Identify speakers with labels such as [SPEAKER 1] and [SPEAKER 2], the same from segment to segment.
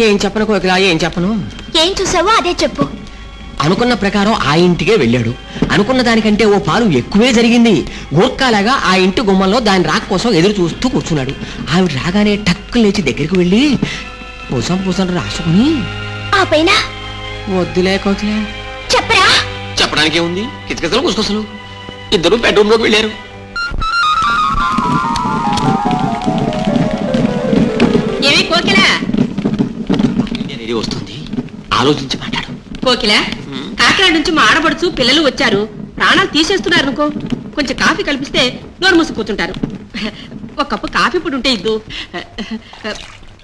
[SPEAKER 1] ఏం చెప్పను కోకిల ఏం చెప్పను?
[SPEAKER 2] ఏం చూసావో అదే చెప్పు.
[SPEAKER 1] అనుకున్న ప్రకారం ఆ ఇంటికే వెళ్ళాడు. అనుకున్న దానికంటే ఓ పాలు ఎక్కువే జరిగింది. గోర్కాలాగా ఆ ఇంటి గుమ్మంలో దాని రాక కోసం ఎదురు చూస్తూ కూర్చున్నాడు. ఆవిడ రాగానే టక్కు లేచి దగ్గరికి వెళ్ళి పూసం పూసం రాసుకుని
[SPEAKER 2] ఆ పైన?
[SPEAKER 1] వద్దులే కోకిల.
[SPEAKER 2] చెప్పరా?
[SPEAKER 1] చెప్పడానికి ఉంది కిచకిచలు గుసగుసలు ఇద్దరు బెడ్రూమ్లోకి వెళ్ళారు. వస్తుంది. ఆలోచించి మాట్లాడు.
[SPEAKER 3] కోకిల కాకినాడ నుంచి మా ఆడపడుచు పిల్లలు వచ్చారు. ప్రాణాలు తీసేస్తున్నారు అనుకో కొంచెం కాఫీ కల్పిస్తే నోరు మూసి కూర్చుంటారు. ఒక కప్పు కాఫీ పొడి ఉంటే ఇద్దు.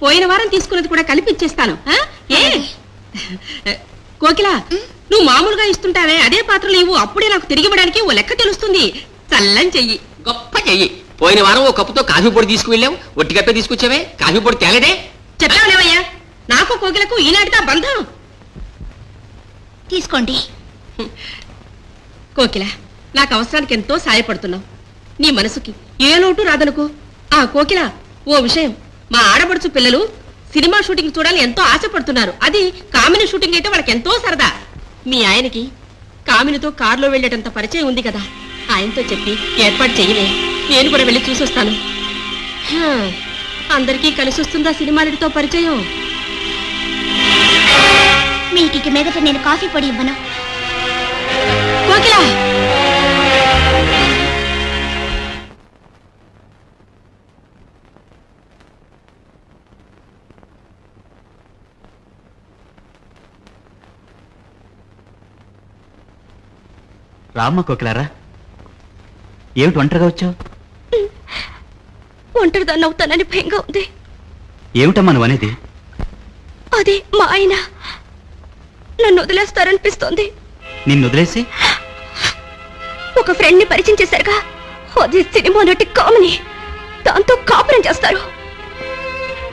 [SPEAKER 3] పోయిన వారం తీసుకున్నది కూడా కలిపిచ్చేస్తాను ఆ? ఏ? కోకిల నువ్వు మామూలుగా ఇస్తుంటావే అదే పాత్రలు ఇవ్వు. అప్పుడే నాకు తిరిగి ఇవ్వడానికి ఓ లెక్క తెలుస్తుంది. చల్లని చెయ్యి.
[SPEAKER 1] గొప్ప చెయ్యి. పోయిన వారం ఓ కప్పుతో కాఫీ పొడి తీసుకువెళ్ళావు. ఒట్టి కప్పే తీసుకొచ్చావే. కాఫీ పొడి తేలేదే.
[SPEAKER 3] చెప్తావులేవయ్యా నాకు కోకిలకు ఈనాటిదా బంధం?
[SPEAKER 2] తీసుకోండి.
[SPEAKER 3] కోకిల నాకు అవసరానికి ఎంతో సాయపడుతున్నావు. నీ మనసుకి ఏ లోటు రాదనుకో. ఆ కోకిల ఓ విషయం. మా ఆడపడుచు పిల్లలు సినిమా షూటింగ్ చూడాలని ఎంతో ఆశపడుతున్నారు. అది కామిని షూటింగ్ అయితే వాళ్ళకి ఎంతో సరదా. మీ ఆయనకి కామినితో కారులో వెళ్ళేటంత పరిచయం ఉంది కదా. ఆయనతో చెప్పి ఏర్పాటు చెయ్యలే నేను కూడా వెళ్ళి చూసొస్తాను. అందరికీ కలిసి వస్తుందా సినిమా నటితో పరిచయం?
[SPEAKER 2] మీకు మీదట నేను కాఫీ పొడి ఇవ్వను.
[SPEAKER 3] కోకిల!
[SPEAKER 4] రామ్మ కోకిలారా ఏమిటి ఒంటరిగా వచ్చావు?
[SPEAKER 2] ఒంటరిదాన్ని అవుతానని భయంగా ఉంది.
[SPEAKER 4] ఏమిటమ్మా నువ్వు అనేది?
[SPEAKER 2] అదే మా ఆయన. నన్ను వదిలేస్తారనిపిస్తోంది.
[SPEAKER 4] నిన్ను వదిలేసి?
[SPEAKER 2] ఒక ఫ్రెండ్ని పరిచయం చేశారుగా. అది సినిమా నటి కామని. దాంతో కాపురం చేస్తారు.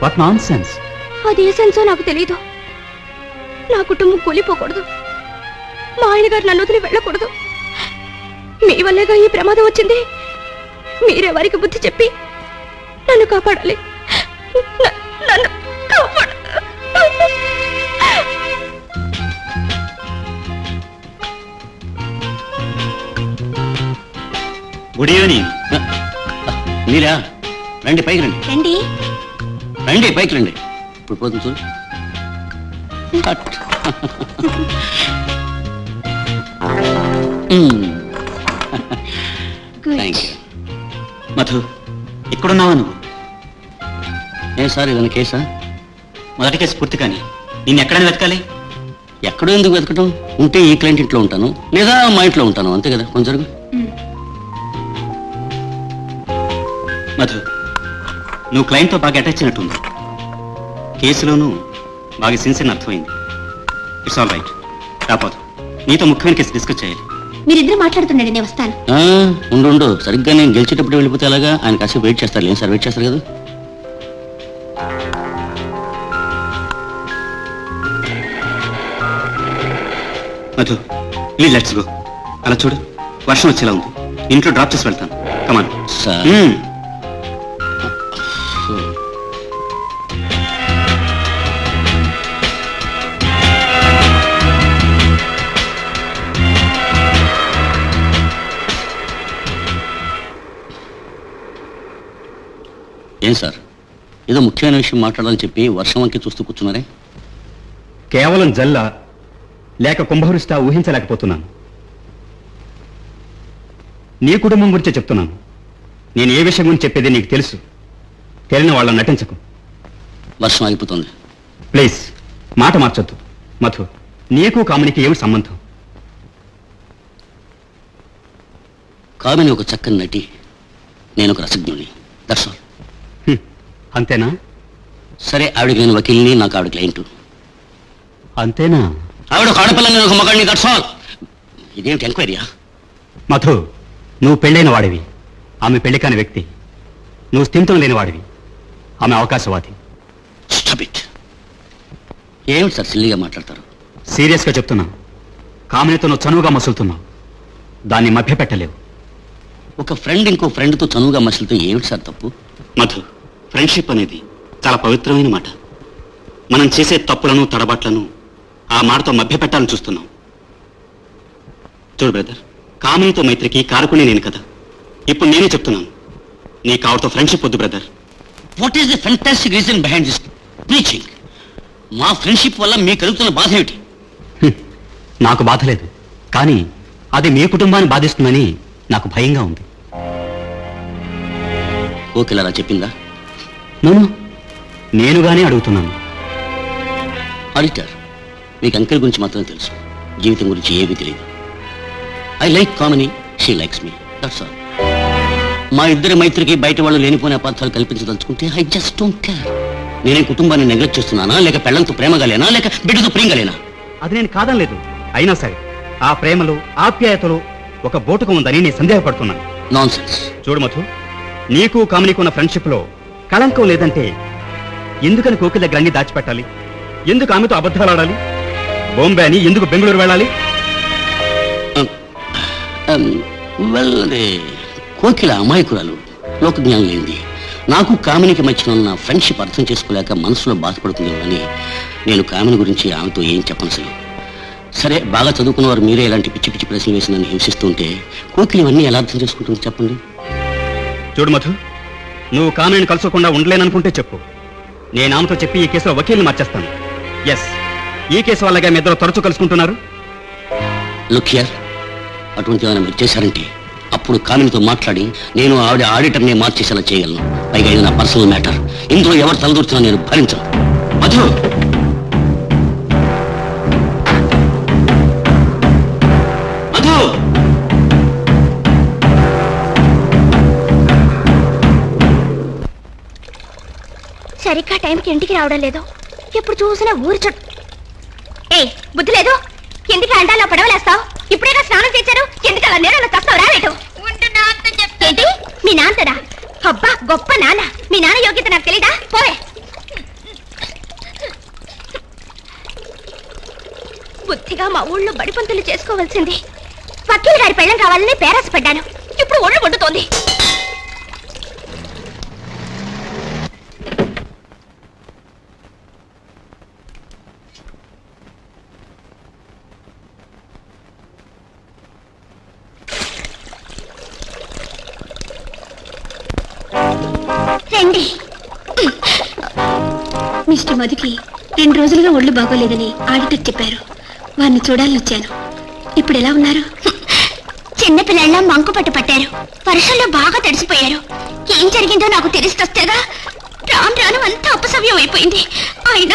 [SPEAKER 4] వాట్ నాన్ సెన్స్
[SPEAKER 2] అది ఏ సెన్సో నాకు తెలియదు నా కుటుంబం కూలిపోకూడదు. మా ఆయన గారు నన్ను వదిలి వెళ్ళకూడదు. మీ వల్లేగా ఈ ప్రమాదం వచ్చింది. మీరే వారికి బుద్ధి చెప్పి నన్ను కాపాడాలి. నన్ను కాపాడ
[SPEAKER 4] గుడ్ ఈవినింగ్
[SPEAKER 5] మీరా? రండి పైకి రండి.
[SPEAKER 2] రండి.
[SPEAKER 5] రండి పైకి రండి. ఇప్పుడు పోతుంది చూడు. కట్. థ్యాంక్ యూ
[SPEAKER 4] మధు ఇక్కడున్నావా నువ్వు?
[SPEAKER 5] ఏ సార్ ఏదైనా కేసా?
[SPEAKER 4] మొదటి కేసు పూర్తి కానీ నిన్ను ఎక్కడైనా వెతకాలి?
[SPEAKER 5] ఎక్కడో ఎందుకు వెతకటం? ఉంటే ఈ క్లయింట్ ఇంట్లో ఉంటాను లేదా మా ఇంట్లో ఉంటాను అంతే కదా? కొంచెం
[SPEAKER 4] మధు నువ్వు క్లయింట్తో బాగా అటాచ్ అయినట్టుంది. కేసులోనూ బాగా సిన్సియర్ అర్థమైంది. ఇట్స్ ఆల్ రైట్ రాపోదు. నీతో ముఖ్యమైన కేసు డిస్కస్ చేయాలి.
[SPEAKER 2] మీరిద్దరు మాట్లాడుతుండండి నేను వస్తాను.
[SPEAKER 5] ఆ, ఉండు ఉండు. సరిగ్గా నేను గెలిచేటప్పుడు వెళ్ళిపోతే అలాగా ఆయన కాసేపు వెయిట్ చేస్తారు. ఏం సార్ వెయిట్ చేస్తారు కదా?
[SPEAKER 4] మధు ప్లీజ్ లెట్స్ గో అలా చూడు వర్షం వచ్చేలా ఉంది. ఇంట్లో డ్రాప్ చేసి వెళ్తాను. Come on
[SPEAKER 5] sir. ఏం సార్? ఏదో ముఖ్యమైన విషయం మాట్లాడాలని చెప్పి వర్షం వంకి చూస్తూ కూర్చున్నారే?
[SPEAKER 4] కేవలం జల్ల లేక కుంభవృష్ట ఊహించలేకపోతున్నాను. నీ కుటుంబం గురించే చెప్తున్నాను. నేను ఏ విషయం గురించి చెప్పేది నీకు తెలుసు. తెలియని వాళ్ళని నటించకు.
[SPEAKER 5] వర్షం ఆగిపోతుంది.
[SPEAKER 4] ప్లీజ్ మాట మార్చొద్దు. మధు నీకు కామునికి ఏమిటి సంబంధం?
[SPEAKER 5] కామిని ఒక చక్కని నటి. నేను ఒక రసజ్ఞుని.
[SPEAKER 4] హ్మ్. అంతేనా?
[SPEAKER 5] సరే ఆవిడకి నేను వకీల్ని నాకు ఆవిడ క్లయింట్
[SPEAKER 4] అంతేనా?
[SPEAKER 5] ఆవిడ ఒక ఆడపిల్ల నేను ఒక మగాడిని దట్స్ ఆల్ ఇదేమిటి ఎంక్వైరీయా
[SPEAKER 4] మధు నువ్వు పెళ్ళైన వాడివి. ఆమె పెళ్ళి కాని వ్యక్తి. నువ్వు స్థిమితం లేని వాడివి. ఆమె అవకాశవాది.
[SPEAKER 5] ఏమిటి సార్ సిల్లిగా మాట్లాడతారు?
[SPEAKER 4] సీరియస్గా చెప్తున్నా. కామినితో నువ్వు చనువుగా మసులుతున్నావు. దాన్ని మభ్యపెట్టలేవు.
[SPEAKER 5] ఒక ఫ్రెండ్ ఇంకో ఫ్రెండ్తో చనువుగా మనుషులతో ఏమిటి సార్ తప్పు?
[SPEAKER 4] మధు ఫ్రెండ్షిప్ అనేది చాలా పవిత్రమైన మాట. మనం చేసే తప్పులను తడబాట్లను ఆ మాటతో మభ్యపెట్టాలని చూస్తున్నాం. చూడు బ్రదర్ కామినితో మైత్రికి కారకునే నేను కదా. ఇప్పుడు నేనే చెప్తున్నాను. నీకు ఆవిడతో ఫ్రెండ్షిప్ వద్దు brother.
[SPEAKER 5] What is the fantastic reason behind this preaching మా ఫ్రెండ్షిప్ వల్ల మీకు కలుగుతున్న బాధ ఏమిటి?
[SPEAKER 4] నాకు బాధ లేదు. కానీ అది మీ కుటుంబాన్ని బాధిస్తుందని నాకు భయంగా ఉంది.
[SPEAKER 5] ఓకేలారా చెప్పిందా?
[SPEAKER 4] నోను నేనుగానే అడుగుతున్నాను.
[SPEAKER 5] ఆడిటర్ మీకు అంకెల్ గురించి మాత్రమే తెలుసు. జీవితం గురించి ఏమీ తెలియదు I like Kamini she likes me that's all మా ఇద్దరి మైత్రికి బయట వాళ్ళు లేనిపోయిన అపార్థాలు కల్పించదలుచుకుంటే ఐ జస్ట్ డోంట్ కేర్ నేనే కుటుంబాన్ని నెగ్లెక్ట్ చేస్తున్నానా? లేక పెళ్ళంతో ప్రేమగాలేనా లేక బిడ్డతో ప్రియగలేనా
[SPEAKER 6] అది నేను కాదనలేదు అయినా సరే ఆ ప్రేమలు ఆప్యాయతలు ఒక బోటుకు ఉందని నేను సందేహపడుతున్నాను.
[SPEAKER 5] నాన్ సెన్స్
[SPEAKER 6] చూడు మధు నీకు కామినీకు ఉన్న ఫ్రెండ్షిప్లో కళంకం లేదంటే ఎందుకని కోకిల దగ్గర అన్ని దాచిపెట్టాలి? ఎందుకు ఆమెతో అబద్ధాలు ఆడాలి? బాంబే అని ఎందుకు బెంగళూరు వెళ్ళాలి?
[SPEAKER 5] కోకిల అమాయకురాలు లోక జ్ఞానం లేనిది. నాకు కామినికి మధ్యన ఉన్న ఫ్రెండ్షిప్ అర్థం చేసుకోలేక మనసులో బాధపడుతుంది అని నేను కామిని గురించి ఆమెతో ఏం చెప్పను అసలు. సరే బాగా చదువుకున్న వారు మీరే ఇలాంటి పిచ్చి పిచ్చి ప్రశ్నలు వేసి నన్ను హింసిస్తుంటే కోకిల ఇవన్నీ ఎలా అర్థం చేసుకుంటుంది చెప్పండి?
[SPEAKER 6] చూడు మధు నువ్వు కామెను కలుసుకోకుండా ఉండలేననుకుంటే చెప్పు. నేను ఆమెతో చెప్పి ఈ కేసులో వకీల్ని మార్చేస్తాను. ఎస్ ఈ కేసు వల్లగా మీ ఇద్దరు తరచూ కలుసుకుంటున్నారు?
[SPEAKER 5] లుక్ అటువంటి ఏమైనా మీరు చేశారంటే అప్పుడు కామెన్తో మాట్లాడి నేను ఆవిడ ఆడిటర్ని మార్చేసేలా చేయగలను. పైగా ఇది నా పర్సనల్ మ్యాటర్. ఇందులో ఎవరు తలదూర్చినా నేను భరించను. మధు మధు!
[SPEAKER 2] టైంకి ఇంటికి రావడం లేదు. ఎప్పుడు చూసినా ఊరి చుట్టూ ఏ బుద్ధి లేదు. ఎందుకు అండాలో పడవలేస్తావు? ఇప్పుడేగా స్నానం చేశారు. ఎందుకు అలా నీళ్ళలో తస్తావు రావేటు ఏంటి? మీ నాన్నడా అబ్బా గొప్ప నాన్న. మీ నాన్న యోగ్యత నాకు తెలీదా? పోవే. బుద్ధిగా మా ఊళ్ళో బడిపంతులు చేసుకోవాల్సింది. వకీల్ గారి పెళ్ళం కావాలని పేరాసపడ్డాను. ఇప్పుడు ఒళ్ళు వండుతోంది. రండి. మిస్టర్ మధుకి రెండు రోజులుగా ఒళ్ళు బాగోలేదని ఆడిటర్ చెప్పారు. వారిని చూడాలని వచ్చాను. ఇప్పుడు ఎలా ఉన్నారు? చిన్నపిల్లల మంకు పట్టు పట్టారు. వర్షంలో బాగా తడిసిపోయారు. ఏం జరిగిందో నాకు తెలిసి వస్తేగా రాను రాను అంతా అపసవ్యం అయిపోయింది. ఆయన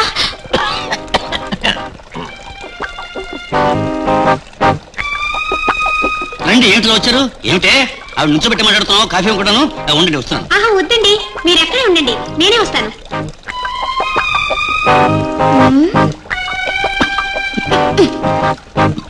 [SPEAKER 5] రండి ఏమిటిలో వచ్చారు? ఏమిటే? ఆవిడ నుంచోబెట్టి మాట్లాడుతున్నావు కాఫీ కూడాను ఉండండి వస్తాను
[SPEAKER 2] ఆహా వద్దండి. మీరు ఎక్కడే ఉండండి. నేనే వస్తాను.